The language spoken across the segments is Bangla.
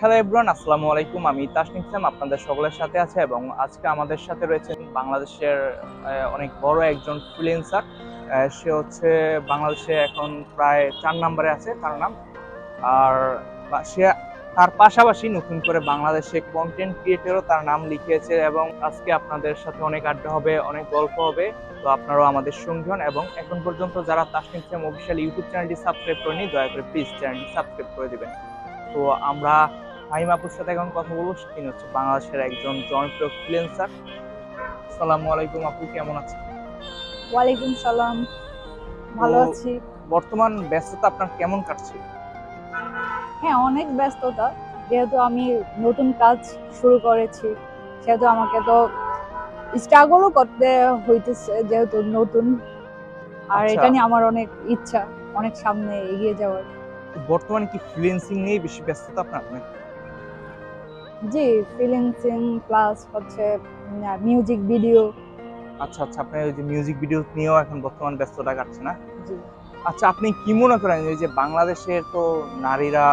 হ্যালো এভরিওয়ান আসসালামু আলাইকুম। আমি তাসনিম ইসলাম, আপনাদের সকলের সাথে আছে এবং আজকে আমাদের সাথে রয়েছেন বাংলাদেশের অনেক বড় একজন ফ্রিল্যান্সার সে হচ্ছে বাংলাদেশে এখন প্রায় চার নম্বরে আছে তার নাম। আর সে তার পাশাপাশি নতুন করে বাংলাদেশে কন্টেন্ট ক্রিয়েটরও তার নাম লিখিয়েছে এবং আজকে আপনাদের সাথে অনেক আড্ডা হবে, অনেক গল্প হবে। তো আপনারাও আমাদের সঙ্গী হন এবং এখন পর্যন্ত যারা তাসনিম ইসলাম অফিসিয়াল ইউটিউব চ্যানেলটি সাবস্ক্রাইব করেনি দয়া করে প্লিজ চ্যানেলটি সাবস্ক্রাইব করে দেবেন। তো আমরা ফাহিম আপুর সাথে এখন কথা বলব। তিনি হচ্ছে বাংলাদেশের একজন জনপ্রিয় ফ্রিল্যান্সার আসসালামু আলাইকুম আপু কেমন আছেন? ওয়ালাইকুম সালাম। ভালো আছি। বর্তমান ব্যস্ততা আপনার কেমন কাটছে? হ্যাঁ অনেক ব্যস্ততা। যেহেতু আমি নতুন কাজ শুরু করেছি সেহেতু আমাকে তো স্ট্রাগলও করতে হইতেছে যেহেতু নতুন। আর আচ্ছা। এটা নিয়ে আমার অনেক ইচ্ছা অনেক সামনে এগিয়ে যাওয়ার। বর্তমানে কি ফ্রিল্যান্সিং নিয়ে বেশি ব্যস্ততা আপনার জি ফিলিংসিং প্লাস হচ্ছে মিউজিক ভিডিও আচ্ছা আচ্ছা আপনার ওই যে মিউজিক ভিডিও নিয়েও এখন বর্তমান ব্যস্ততা কাটছে না? জি। আচ্ছা আপনি কি মনে করেন এই যে বাংলাদেশের তো নারীরা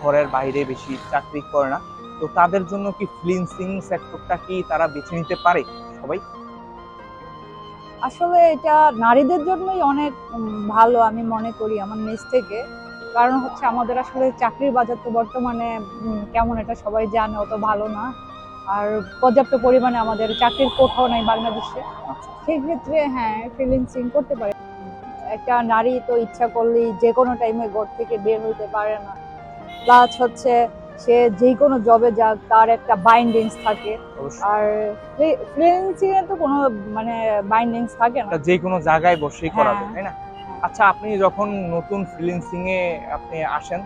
ঘরের বাইরে বেশি চাকরি করে না তো তাদের জন্য কি ফ্রিল্যান্সিং সেক্টরটা কি তারা বেছে নিতে পারে সবাই? আসলে এটা নারীদের জন্যই অনেক ভালো আমি মনে করি আমার নিজ থেকে। কারণ হচ্ছে আমাদের আসলে চাকরির বাজার তো বর্তমানে কেমন এটা সবাই জানে অত ভালো না। আর পর্যাপ্ত পরিমাণে আমাদের চাকরির কোথাও নাই বাংলাদেশে। আচ্ছা। সেই ক্ষেত্রে হ্যাঁ ফ্রিল্যান্সিং করতে পারে। একটা নারী তো ইচ্ছা করলেই যে কোনো টাইমে ঘর থেকে বের হইতে পারে না। প্লাস হচ্ছে সে যে কোনো জবে যাক তার একটা বাইন্ডিংস থাকে। আর ফ্রিল্যান্সিং এ তো কোনো মানে বাইন্ডিংস থাকে না। যে কোনো জায়গায় বসেই করা যায় হ্যাঁ। তাই না? আচ্ছা আপনি যখন নতুন ফ্রিল্যান্সিং এ আপনি আসেন,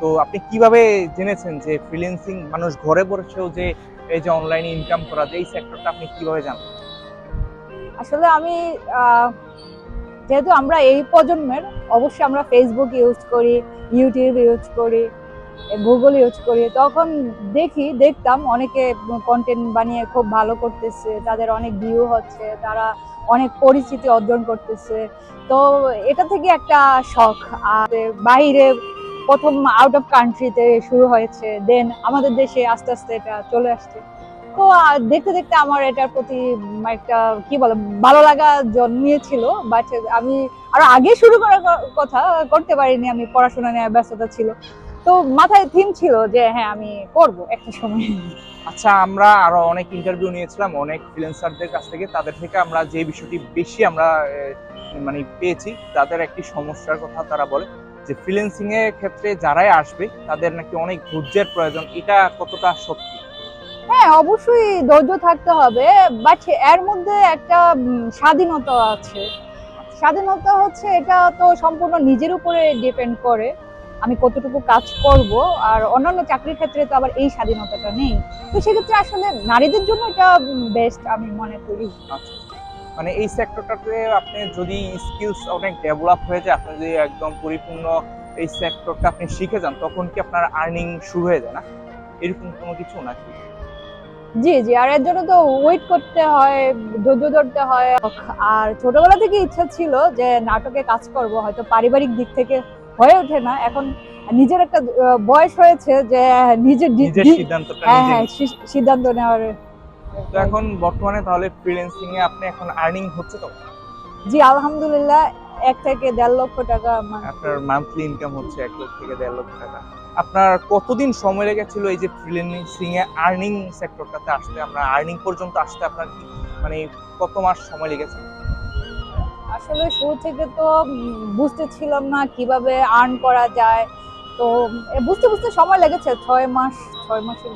তো আপনি কীভাবে জেনেছেন যে ফ্রিল্যান্সিং মানুষ ঘরে বসেও যে এই যে অনলাইনে ইনকাম করা যায় এই সেক্টরটা আপনি কীভাবে জানেন আসলে আমি যেহেতু আমরা এই প্রজন্মের, অবশ্যই আমরা ফেসবুক ইউজ করি ইউটিউব ইউজ করি গুগল ইউজ করি। তখন দেখি, দেখতাম অনেকে কন্টেন্ট বানিয়ে খুব ভালো করতেছে, তাদের অনেক ভিউ হচ্ছে, তারা অনেক পরিচিতি অর্জন করতেছে। তো এটা থেকে একটা শখ। আর বাইরে প্রথম আউট অফ কান্ট্রিতে শুরু হয়েছে। দেন আমাদের দেশে আস্তে আস্তে এটা চলে আসছে। তো দেখতে দেখতে আমার এটার প্রতি একটা, কি বলে, ভালো লাগা জন্মিয়েছিল। বাট আমি আরও আগে শুরু করার কথা করতে পারিনি আমি, পড়াশোনা নিয়ে ব্যস্ততা ছিল। তো মাথায় থিম ছিল যে হ্যাঁ আমি করব একটা সময়। আচ্ছা আমরা আরও অনেক ইন্টারভিউ নিয়েছিলাম অনেক ফ্রিল্যান্সারদের কাছ থেকে। তাদের থেকে আমরা যে বিষয়টি বেশি আমরা মানে পেয়েছি তাদের একটি সমস্যার কথা তারা বলে যে ফ্রিল্যান্সিং এর ক্ষেত্রে যারাই আসবে তাদের নাকি অনেক ধৈর্যের প্রয়োজন। এটা কতটা সত্যি? হ্যাঁ অবশ্যই ধৈর্য থাকতে হবে বাট এর মধ্যে একটা স্বাধীনতা আছে। স্বাধীনতা হচ্ছে এটা তো সম্পূর্ণ নিজের উপরে ডিপেন্ড করে। আমি কতটুকু কাজ করব আর অন্যান্য চাকরির ক্ষেত্রে তো আবার এই স্বাধীনতাটা নেই। তো সেক্ষেত্রে আসলে নারীদের জন্য এটা বেস্ট আমি মনে করি। আচ্ছা। মানে এই সেক্টরটাতে আপনি যদি স্কিলস অনেক ডেভেলপ হয়ে যায় আপনি যদি একদম পরিপূর্ণ এই সেক্টরটা আপনি শিখে যান তখন কি আপনার আর্নিং শুরু হয়ে যায় না? এরকম কোনো কিছু নাকি? জি জি। আর এর জন্য তো ওয়েট করতে হয় ধৈর্য ধরতে হয়। আর ছোটবেলা থেকে ইচ্ছা ছিল যে নাটকে কাজ করব হয়তো পারিবারিক দিক থেকে হয়ে ওঠে না। এখন নিজের একটা বয়স হয়েছে যে নিজের ডি- নিজের হ্যাঁ হ্যাঁ সিদ্ধান্ত নেওয়ার তো এখন বর্তমানে তাহলে ফ্রিল্যান্সিং এ আপনি এখন আর্নিং হচ্ছে তো? জি আলহামদুলিল্লাহ এক থেকে দেড় লক্ষ টাকা আপনার মান্থলি ইনকাম হচ্ছে এক লক্ষ থেকে দেড় লক্ষ টাকা। আপনার কতদিন সময় লেগেছিল এই যে ফ্রিল্যান্সিং এ আর্নিং সেক্টরটাতে আসতে? আমরা আর্নিং পর্যন্ত আসতে আপনার মানে কত মাস সময় লেগেছে? আসলে শুরু থেকে তো উম, বুঝতেছিলাম না কীভাবে আর্ন করা যায়। তো বুঝতে বুঝতে সময় লেগেছে ছয় মাস ছয় মাসের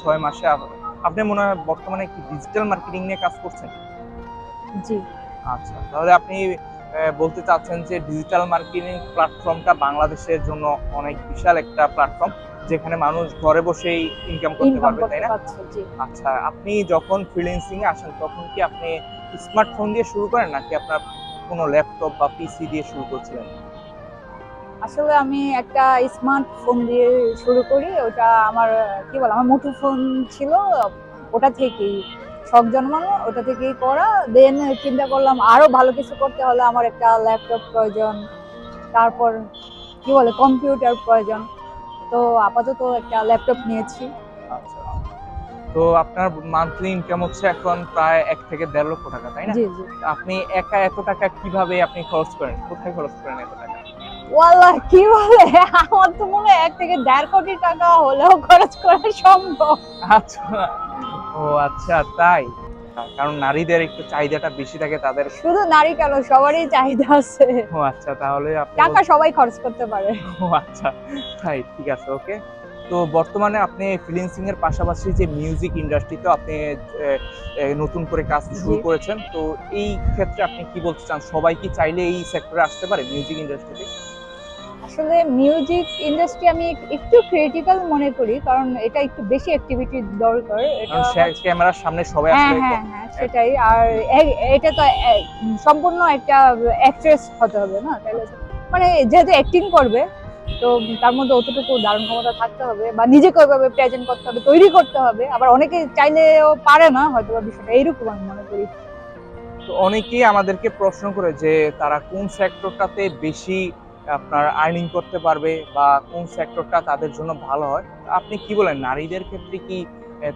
ছয় মাসে আপনি মনে হয় বর্তমানে কি ডিজিটাল মার্কেটিং নিয়ে কাজ করছেন? জি। আচ্ছা তাহলে আপনি বলতে চাচ্ছেন যে ডিজিটাল মার্কেটিং প্ল্যাটফর্মটা বাংলাদেশের জন্য অনেক বিশাল একটা প্ল্যাটফর্ম যেখানে মানুষ ঘরে বসেই ইনকাম করতে পারবে তাই না? আচ্ছা আপনি যখন ফ্রিল্যান্সিং এ আসেন তখন কি আপনি স্মার্টফোন দিয়ে শুরু করেন নাকি আপনার কোনো ল্যাপটপ বা পিসি দিয়ে শুরু করছিলেন? আসলে আমি একটা স্মার্টফোন দিয়ে শুরু করি ওটা আমার কি বল আমার মুঠো ফোন ছিল ওটা থেকেই শখ জন্মানো ওটা থেকেই করা। দেন চিন্তা করলাম আরও ভালো কিছু করতে হলে আমার একটা ল্যাপটপ প্রয়োজন তারপর কি বলে কম্পিউটার প্রয়োজন। তো আপাতত একটা ল্যাপটপ নিয়েছি। আচ্ছা। তো আপনার মান্থলি ইনকাম হচ্ছে এখন প্রায় এক থেকে দেড় লক্ষ টাকা তাই না? আপনি একা এত টাকা কীভাবে আপনি খরচ করেন? কোথায় খরচ করেন এত টাকা? ওয়াল্লাহ কি বলে আমার তো মনে হয় এক থেকে দেড় কোটি টাকা হলেও খরচ করা সম্ভব। আচ্ছা। ও আচ্ছা তাই? কারণ নারীদের একটু চাহিদাটা বেশি থাকে তাদের। শুধু নারী কেন সবারই চাহিদা আছে। ও আচ্ছা তাহলে আপনি টাকা সবাই খরচ করতে পারে। ও আচ্ছা তাই ঠিক আছে ওকে। তো বর্তমানে আপনি ফ্রিল্যান্সিং এর পাশাপাশি যে মিউজিক ইন্ডাস্ট্রিতে আপনি নতুন করে কাজ শুরু করেছেন তো এই ক্ষেত্রে আপনি কি বলতে চান? সবাই কি চাইলে এই সেক্টরে আসতে পারে মিউজিক ইন্ডাস্ট্রিতে আসলে মিউজিক ইন্ডাস্ট্রি আমি একটু ক্রিটিক্যাল মনে করি কারণ এটা একটু বেশি অ্যাক্টিভিটি দরকার। এটা ক্যামেরার সামনে সবাই হ্যাঁ আসলে হ্যাঁ হ্যাঁ সেটাই। আর এটা তো সম্পূর্ণ একটা অ্যাক্ট্রেস হতে হবে না? তাহলে মানে যেহেতু অ্যাক্টিং করবে তো তার মধ্যে অতটুকু দারুণ ক্ষমতা থাকতে হবে বা নিজেকে ওইভাবে প্রেজেন্ট করতে হবে, তৈরি করতে হবে। আবার অনেকে চাইলেও পারে না হয়তো বা বিষয়টা এইরকম আমি মনে করি। তো অনেকেই আমাদেরকে প্রশ্ন করে যে তারা কোন সেক্টরটাতে বেশি আপনার আর্নিং করতে পারবে বা কোন সেক্টরটা তাদের জন্য ভালো হয়? আপনি কি বলেন, নারীদের ক্ষেত্রে কি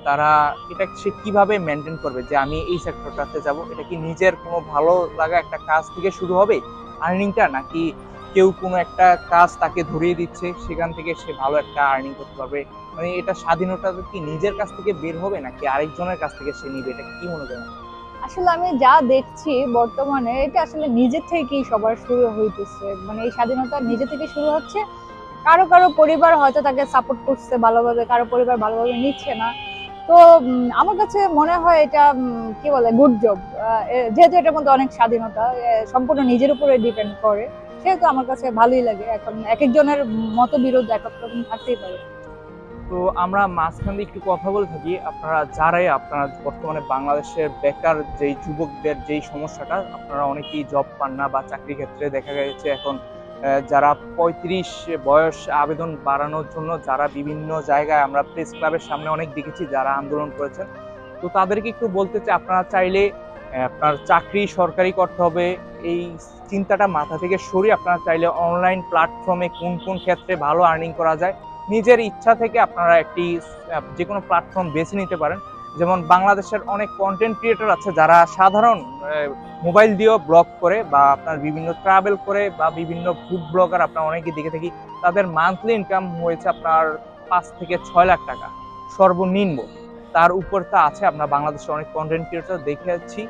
তারা এটা সে কীভাবে মেনটেন করবে যে আমি এই সেক্টরটাতে যাব? এটা কি নিজের কোনো ভালো লাগা একটা কাজ থেকে শুরু হবে? আর্নিংটা নাকি কেউ কোনো একটা কাজ তাকে ধরিয়ে দিচ্ছে, সেখান থেকে সে ভালো একটা আর্নিং করতে পারবে। মানে এটা স্বাধীনতা কি নিজের কাছ থেকে বের হবে, নাকি আরেকজনের কাছ থেকে সে নিবে? এটা কি মনে করেন? আসলে আমি যা দেখছি বর্তমানে, এটা আসলে নিজের থেকেই সবার শুরু হইতেছে। মানে এই স্বাধীনতা নিজে থেকে শুরু হচ্ছে। কারও কারও পরিবার হয়তো তাকে সাপোর্ট করছে ভালোভাবে, কারও পরিবার ভালোভাবে নিচ্ছে না। তো আমার কাছে মনে হয় এটা কি বলে গুড জব যেহেতু এটার মধ্যে অনেক স্বাধীনতা সম্পূর্ণ নিজের উপরে ডিপেন্ড করে। সেহেতু আমার কাছে ভালোই লাগে। এখন এক একজনের মত বিরোধ এক রকম থাকতেই পারে। তো আমরা মাঝখান দিয়ে একটু কথা বলে থাকি। আপনারা যারাই আপনারা বর্তমানে বাংলাদেশের বেকার যেই যুবকদের যেই সমস্যাটা, আপনারা অনেকেই জব পান না বা চাকরি ক্ষেত্রে দেখা গেছে এখন যারা পঁয়ত্রিশ বয়স আবেদন বাড়ানোর জন্য যারা বিভিন্ন জায়গায় আমরা প্রেস ক্লাবের সামনে অনেক দেখেছি যারা আন্দোলন করেছেন। তো তাদেরকে একটু বলতে চাই, আপনারা চাইলে আপনার চাকরি সরকারি করতে হবে। এই চিন্তাটা মাথা থেকে সরিয়ে আপনারা চাইলে অনলাইন প্ল্যাটফর্মে কোন কোন ক্ষেত্রে ভালো আর্নিং করা যায়, নিজের ইচ্ছা থেকে আপনারা একটি যে কোনো প্ল্যাটফর্ম বেছে নিতে পারেন। যেমন বাংলাদেশের অনেক কন্টেন্ট ক্রিয়েটর আছে যারা সাধারণ মোবাইল দিয়েও ব্লগ করে বা আপনার বিভিন্ন ট্রাভেল করে বা বিভিন্ন ফুড ব্লগার আপনার অনেকে দেখে থাকি, তাদের মান্থলি ইনকাম হয়েছে আপনার পাঁচ থেকে ছয় লাখ টাকা। সর্বনিম্ন। তার উপর তা আছে আপনার বাংলাদেশের অনেক কন্টেন্ট ক্রিয়েটর দেখেছি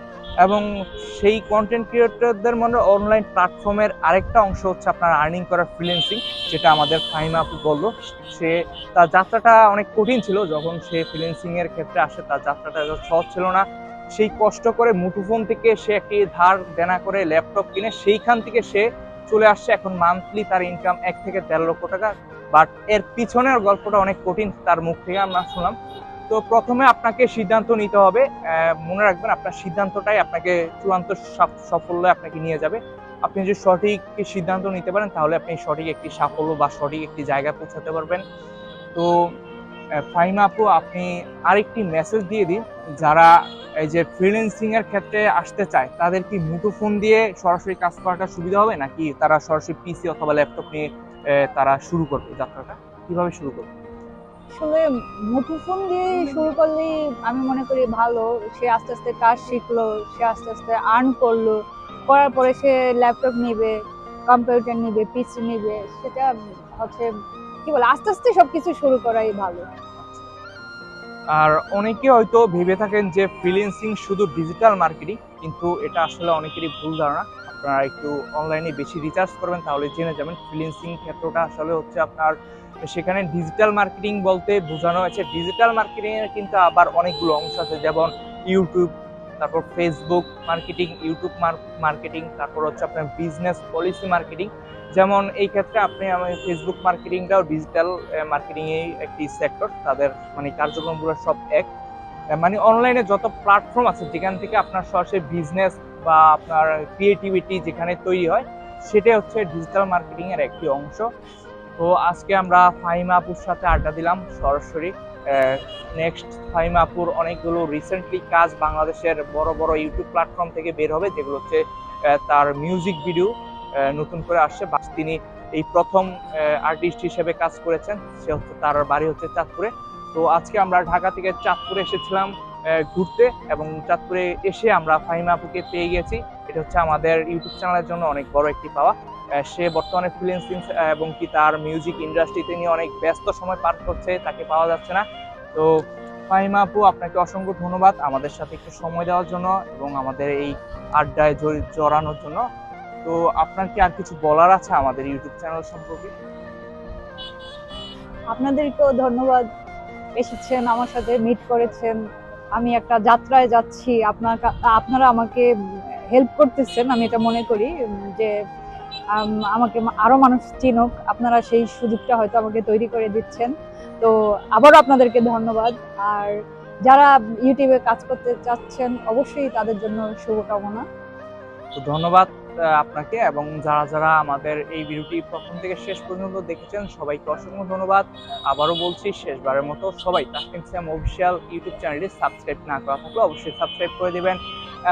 এবং সেই কন্টেন্ট ক্রিয়েটরদের মনে অনলাইন প্ল্যাটফর্মের আরেকটা অংশ হচ্ছে আপনার আর্নিং করার ফ্রিলেন্সিং যেটা আমাদের ফাহিমা আপু বলল। সে, তার যাত্রাটা অনেক কঠিন ছিল। যখন সে ফ্রিল্যান্সিং এর ক্ষেত্রে আসে, তার যাত্রাটা সহজ ছিল না। সেই কষ্ট করে মুঠোফোন থেকে সে একটি ধার দেনা করে ল্যাপটপ কিনে, সেইখান থেকে সে চলে আসছে। এখন মান্থলি তার ইনকাম এক থেকে দেড় লক্ষ টাকা। বাট এর পিছনের গল্পটা অনেক কঠিন, তার মুখ থেকে আমরা শুনলাম। তো প্রথমে আপনাকে সিদ্ধান্ত নিতে হবে মনে রাখবেন আপনার সিদ্ধান্তটাই আপনাকে চূড়ান্ত সাফ- সাফল্যে আপনাকে নিয়ে যাবে। আপনি যদি সঠিক সিদ্ধান্ত নিতে পারেন, তাহলে আপনি সঠিক একটি সাফল্য বা সঠিক একটি জায়গায় পৌঁছাতে পারবেন। তো ফাহিমা আপু, আপনি আরেকটি মেসেজ দিয়ে দিন, যারা এই যে ফ্রিল্যান্সিং এর ক্ষেত্রে আসতে চায়, তাদের কি মুঠোফোন দিয়ে সরাসরি কাজ করাটা সুবিধা হবে? নাকি তারা সরাসরি পিসি অথবা ল্যাপটপ নিয়ে তারা শুরু করবে যাত্রাটা? কীভাবে শুরু করবে? আসলে মুঠোফোন দিয়ে শুরু করলেই আমি মনে করি ভালো। সে আস্তে আস্তে কাজ শিখলো, সে আস্তে আস্তে আর্ন করল। করার পরে সে ল্যাপটপ নিবে কম্পিউটার নিবে পিসি নিবে, সেটা হচ্ছে, কি বলে, আস্তে আস্তে সবকিছু শুরু করাই ভালো। আর অনেকে হয়তো ভেবে থাকেন যে ফ্রিল্যান্সিং শুধু ডিজিটাল মার্কেটিং কিন্তু এটা আসলে অনেকেরই ভুল ধারণা। আপনারা একটু অনলাইনে বেশি রিচার্জ করবেন, তাহলে জেনে যাবেন ফ্রিল্যান্সিং ক্ষেত্রটা আসলে হচ্ছে আপনার সেখানে ডিজিটাল মার্কেটিং বলতে বোঝানো হয়েছে। ডিজিটাল মার্কেটিং এর কিন্তু আবার অনেকগুলো অংশ আছে, যেমন ইউটিউব তারপর ফেসবুক মার্কেটিং ইউটিউব মার্কেটিং তারপর হচ্ছে আপনার বিজনেস পলিসি মার্কেটিং যেমন এই ক্ষেত্রে আপনি আমি ফেসবুক মার্কেটিংটাও ডিজিটাল মার্কেটিং এই একটি সেক্টর তাদের মানে কার্যক্রমগুলো সব এক। মানে অনলাইনে যত প্ল্যাটফর্ম আছে, যেখান থেকে আপনার সরাসরি বিজনেস বা আপনার ক্রিয়েটিভিটি যেখানে তৈরি হয়, সেটাই হচ্ছে ডিজিটাল মার্কেটিং এর একটি অংশ। তো আজকে আমরা ফাহিমা আপুর সাথে আড্ডা দিলাম সরাসরি। নেক্সট ফাহিমা আপুর অনেকগুলো রিসেন্টলি কাজ বাংলাদেশের বড় বড় ইউটিউব প্ল্যাটফর্ম থেকে বের হবে, যেগুলো হচ্ছে তার মিউজিক ভিডিও নতুন করে আসছে। বা তিনি এই প্রথম আর্টিস্ট হিসেবে কাজ করেছেন। সে হচ্ছে, তার বাড়ি হচ্ছে চাঁদপুরে। তো আজকে আমরা ঢাকা থেকে চাঁদপুরে এসেছিলাম ঘুরতে এবং চাঁদপুরে এসে আমরা ফাহিমা আপুকে পেয়ে গেছি। এটা হচ্ছে আমাদের ইউটিউব চ্যানেলের জন্য অনেক বড় একটি পাওয়া। সে বর্তমানে ফ্রিল্যান্সিং এবং কি তার মিউজিক ইন্ডাস্ট্রিতে নিয়ে অনেক ব্যস্ত সময় পার করছে, তাকে পাওয়া যাচ্ছে না। তো ফাহিমা আপু, আপনাকে অসংখ্য ধন্যবাদ আমাদের সাথে একটু সময় দেওয়ার জন্য এবং আমাদের এই আড্ডায় জড়ি- জড়ানোর জন্য। তো আপনার কি আর কিছু বলার আছে আমাদের ইউটিউব চ্যানেল সম্পর্কে? আপনাদেরকেও ধন্যবাদ। এসেছেন, আমার সাথে মিট করেছেন। আমি একটা যাত্রায় যাচ্ছি। আপনার আপনারা আমাকে হেল্প করতেছেন, আমি এটা মনে করি, যে আমাকে মা- আরও মানুষ চিনুক। আপনারা সেই সুযোগটা হয়তো আমাকে তৈরি করে দিচ্ছেন। তো আবারও আপনাদেরকে ধন্যবাদ। আর যারা ইউটিউবে কাজ করতে চাচ্ছেন, অবশ্যই তাদের জন্য শুভকামনা। তো ধন্যবাদ আপনাকে এবং যারা যারা আমাদের এই ভিডিওটি প্রথম থেকে শেষ পর্যন্ত দেখেছেন, সবাইকে অসংখ্য ধন্যবাদ। আবারও বলছি, শেষবারের মতো সবাই তাসকিন স্যাম অফিসিয়াল ইউটিউব চ্যানেলটি সাবস্ক্রাইব না করা থাকলে অবশ্যই সাবস্ক্রাইব করে দিবেন।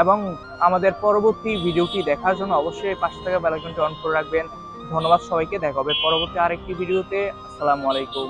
এবং আমাদের পরবর্তী ভিডিওটি দেখার জন্য অবশ্যই পাশে থাকা বেলাকনটি অন করে রাখবেন। ধন্যবাদ সবাইকে, দেখা হবে পরবর্তী আরেকটি ভিডিওতে। আসসালামু আলাইকুম।